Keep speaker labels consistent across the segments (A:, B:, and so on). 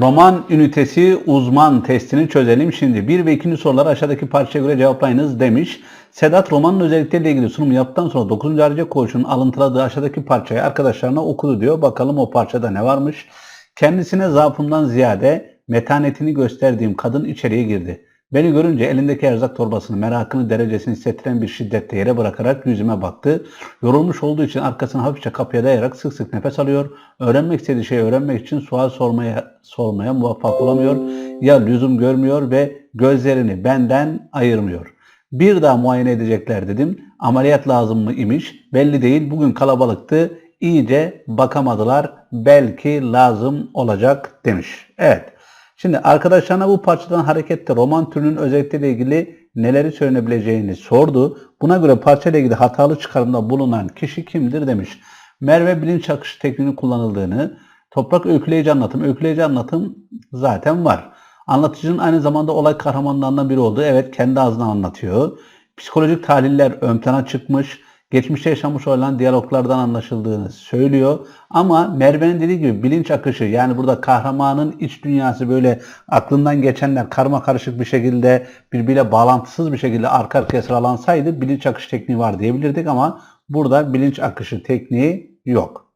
A: Roman ünitesi uzman testini çözelim şimdi. Bir ve ikinci soruları aşağıdaki parçaya göre cevaplayınız demiş. Sedat romanın özellikleriyle ilgili sunum yaptıktan sonra 9. Harca Koğuş'un alıntıladığı aşağıdaki parçayı arkadaşlarına okudu diyor. Bakalım o parçada ne varmış. Kendisine zaafımdan ziyade metanetini gösterdiğim kadın içeriye girdi. Beni görünce elindeki erzak torbasını, merakını, derecesini hissettiren bir şiddette yere bırakarak yüzüme baktı. Yorulmuş olduğu için arkasını hafifçe kapıya dayayarak sık sık nefes alıyor. Öğrenmek istediği şeyi öğrenmek için sual sormaya sormaya muvaffak olamıyor. Ya lüzum görmüyor ve gözlerini benden ayırmıyor. Bir daha muayene edecekler dedim. Ameliyat lazım mı imiş? Belli değil. Bugün kalabalıktı. İyice bakamadılar. Belki lazım olacak demiş. Evet. Şimdi arkadaşlarına bu parçadan hareketle roman türünün özellikleriyle ilgili neleri söylenebileceğini sordu. Buna göre parçayla ilgili hatalı çıkarımda bulunan kişi kimdir demiş. Merve bilinç akışı tekniğinin kullanıldığını, toprak öyküleyici anlatım, öyküleyici anlatım zaten var. Anlatıcının aynı zamanda olay kahramanlarından biri olduğu, evet kendi ağzından anlatıyor. Psikolojik tahliller ön plana çıkmış, geçmişte yaşanmış olan diyaloglardan anlaşıldığını söylüyor. Ama Merve'nin dediği gibi bilinç akışı yani burada kahramanın iç dünyası böyle aklından geçenler karma karışık bir şekilde birbiriyle bağlantısız bir şekilde arka arkaya sıralansaydı bilinç akışı tekniği var diyebilirdik ama burada bilinç akışı tekniği yok.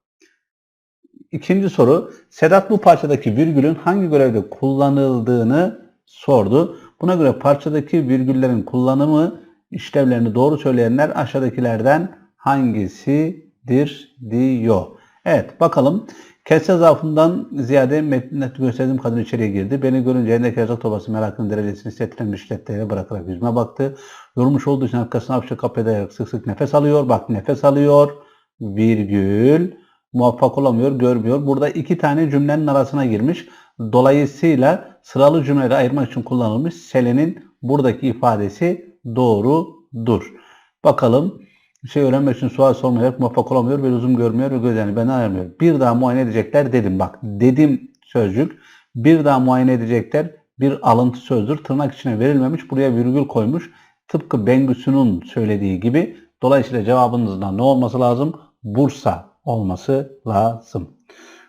A: İkinci soru Sedat bu parçadaki virgülün hangi görevde kullanıldığını sordu. Buna göre parçadaki virgüllerin kullanımı işlevlerini doğru söyleyenler aşağıdakilerden hangisidir diyor. Evet bakalım. Kesse zaafından ziyade metninde gösterdiğim kadın içeriye girdi. Beni görünce elindeki erzak torbası merakının derecesini hissettiren bir şiddetle bırakarak yüzüme baktı. Yorulmuş olduğu için arkasına hafifçe kapıya dayayarak sık sık nefes alıyor. Bak nefes alıyor. Virgül. Muvaffak olamıyor, görmüyor. Burada iki tane cümlenin arasına girmiş. Dolayısıyla sıralı cümleleri ayırmak için kullanılmış. Selen'in buradaki ifadesi doğrudur. Bakalım bir şey öğrenmek için sual sormayarak muvaffak olamıyor ve lüzum görmüyor ve gözlerini benden ayırmıyor. Bir daha muayene edecekler dedim. Bak dedim sözcük. Bir daha muayene edecekler bir alıntı sözdür. Tırnak içine verilmemiş. Buraya virgül koymuş. Tıpkı Bengüsü'nün söylediği gibi. Dolayısıyla cevabınızda ne olması lazım? Bursa olması lazım.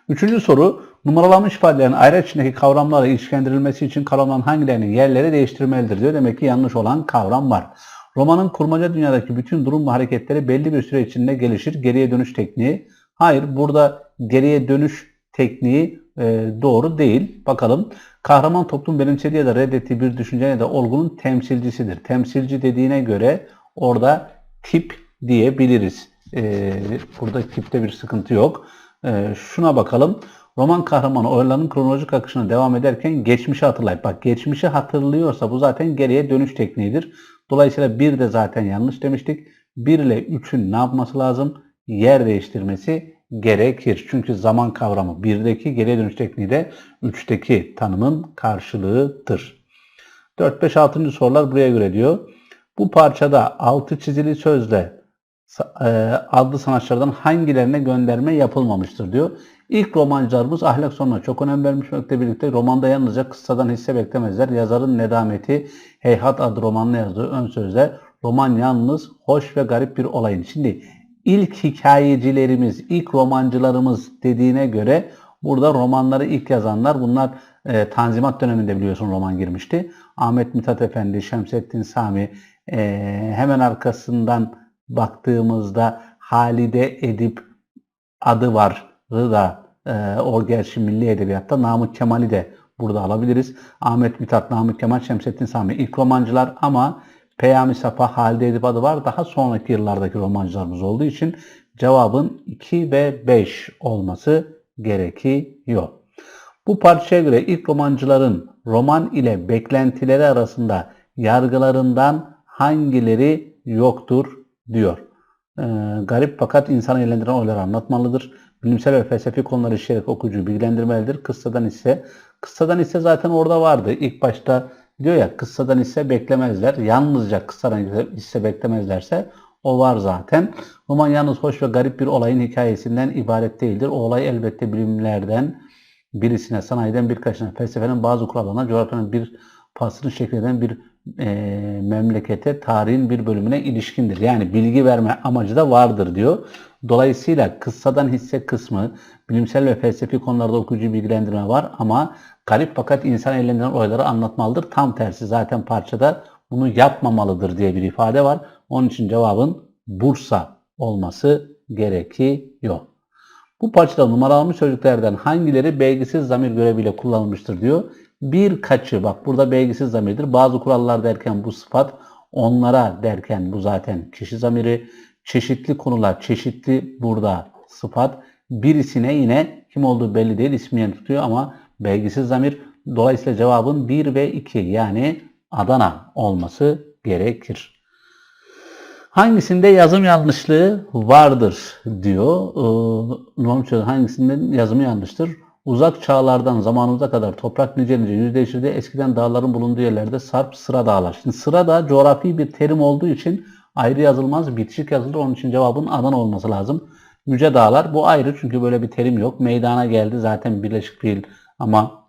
A: Üçüncü soru. Numaralanmış ifadelerin ayrı içindeki kavramlarla ilişkilendirilmesi için kavramların hangilerinin yerleri değiştirmelidir diyor. Demek ki yanlış olan kavram var. Romanın kurmaca dünyadaki bütün durum ve hareketleri belli bir süre içinde gelişir. Geriye dönüş tekniği. Hayır burada geriye dönüş tekniği e, doğru değil. Bakalım. Kahraman toplum benimsediği ya da reddettiği bir düşünce ya da olgunun temsilcisidir. Temsilci dediğine göre orada tip diyebiliriz. E, burada tipte bir sıkıntı yok. E, şuna bakalım. Roman kahramanı olayların kronolojik akışına devam ederken geçmişi hatırlayıp bak geçmişi hatırlıyorsa bu zaten geriye dönüş tekniğidir. Dolayısıyla bir de zaten yanlış demiştik. 1 ile 3'ün ne yapması lazım? Yer değiştirmesi gerekir. Çünkü zaman kavramı 1'deki geriye dönüş tekniği de 3'teki tanımın karşılığıdır. 4, 5, 6. sorular buraya göre diyor. Bu parçada altı çizili sözle adlı sanatçılardan hangilerine gönderme yapılmamıştır diyor. İlk romancılarımız ahlak sonuna çok önem vermişmekle birlikte romanda yalnızca kıssadan hisse beklemezler. Yazarın nedameti Heyhat adlı romanla yazdığı ön sözde roman yalnız hoş ve garip bir olayın. Şimdi ilk hikayecilerimiz, ilk romancılarımız dediğine göre burada romanları ilk yazanlar bunlar e, Tanzimat döneminde biliyorsun roman girmişti. Ahmet Mithat Efendi, Şemsettin Sami e, hemen arkasından baktığımızda Halide Edip adı var da e, o gerçi milli edebiyatta Namık Kemal'i de burada alabiliriz. Ahmet Mithat, Namık Kemal, Şemsettin Sami ilk romancılar ama Peyami Safa, Halide Edip adı var. Daha sonraki yıllardaki romancılarımız olduğu için cevabın 2 ve 5 olması gerekiyor. Bu parçaya göre ilk romancıların roman ile beklentileri arasında yargılarından hangileri yoktur diyor. Ee, garip fakat insanı eğlendiren olayları anlatmalıdır. Bilimsel ve felsefi konuları işleyerek okuyucuyu bilgilendirmelidir. Kıssadan ise kıssadan ise zaten orada vardı. İlk başta diyor ya kıssadan ise beklemezler. Yalnızca kıssadan ise beklemezlerse o var zaten. Roman yalnız hoş ve garip bir olayın hikayesinden ibaret değildir. O olay elbette bilimlerden birisine, sanayiden birkaçına, felsefenin bazı kurallarına, coğrafyanın bir pasını şekleden bir e, memlekete tarihin bir bölümüne ilişkindir. Yani bilgi verme amacı da vardır diyor. Dolayısıyla kıssadan hisse kısmı bilimsel ve felsefi konularda okuyucu bilgilendirme var ama garip fakat insan eğlendiren olayları anlatmalıdır. Tam tersi zaten parçada bunu yapmamalıdır diye bir ifade var. Onun için cevabın Bursa olması gerekiyor. Bu parçada numaralanmış sözcüklerden hangileri belgisiz zamir göreviyle kullanılmıştır diyor. Birkaçı bak burada belgisiz zamirdir. Bazı kurallar derken bu sıfat, onlara derken bu zaten kişi zamiri. Çeşitli konular, çeşitli burada sıfat. Birisine yine kim olduğu belli değil ismiyen tutuyor ama belgisiz zamir. Dolayısıyla cevabın 1 ve 2 yani Adana olması gerekir. Hangisinde yazım yanlışlığı vardır diyor. Ee, hangisinde yazımı yanlıştır? Uzak çağlardan zamanımıza kadar toprak nice nice yüz değiştirdi. Eskiden dağların bulunduğu yerlerde sarp sıra dağlar. Şimdi sıra da coğrafi bir terim olduğu için ayrı yazılmaz, bitişik yazılır. Onun için cevabın Adana olması lazım. Yüce dağlar bu ayrı çünkü böyle bir terim yok. Meydana geldi zaten birleşik fiil ama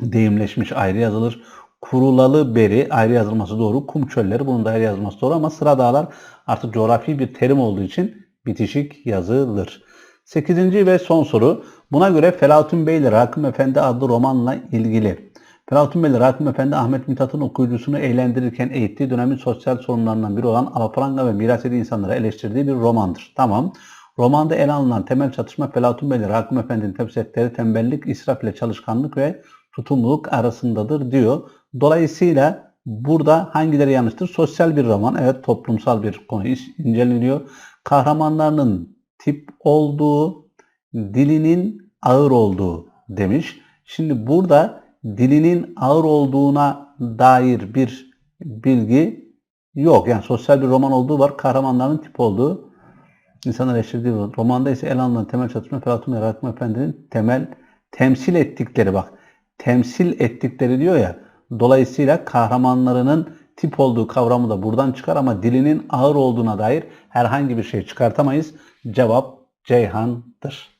A: deyimleşmiş ayrı yazılır. Kurulalı beri ayrı yazılması doğru. Kum çölleri bunun da ayrı yazılması doğru ama sıra dağlar artık coğrafi bir terim olduğu için bitişik yazılır. Sekizinci ve son soru. Buna göre Felahattin Bey ile Rakım Efendi adlı romanla ilgili. Felahattin Bey ile Rakım Efendi Ahmet Mithat'ın okuyucusunu eğlendirirken eğittiği dönemin sosyal sorunlarından biri olan alafranga ve miras edici insanları eleştirdiği bir romandır. Tamam. Romanda ele alınan temel çatışma Felahattin Bey ile Rakım Efendi'nin temsil tembellik, israf ile çalışkanlık ve tutumluluk arasındadır diyor. Dolayısıyla burada hangileri yanlıştır? Sosyal bir roman, evet toplumsal bir konu inceleniyor. Kahramanlarının tip olduğu, dilinin ağır olduğu demiş. Şimdi burada dilinin ağır olduğuna dair bir bilgi yok. Yani sosyal bir roman olduğu var. Kahramanların tip olduğu insanlar eleştirdiği. Romanda ise el alınan temel çatışma Ferhatun ve Efendi'nin temel temsil ettikleri bak temsil ettikleri diyor ya. Dolayısıyla kahramanlarının tip olduğu kavramı da buradan çıkar ama dilinin ağır olduğuna dair herhangi bir şey çıkartamayız. Cevap Ceyhan'dır.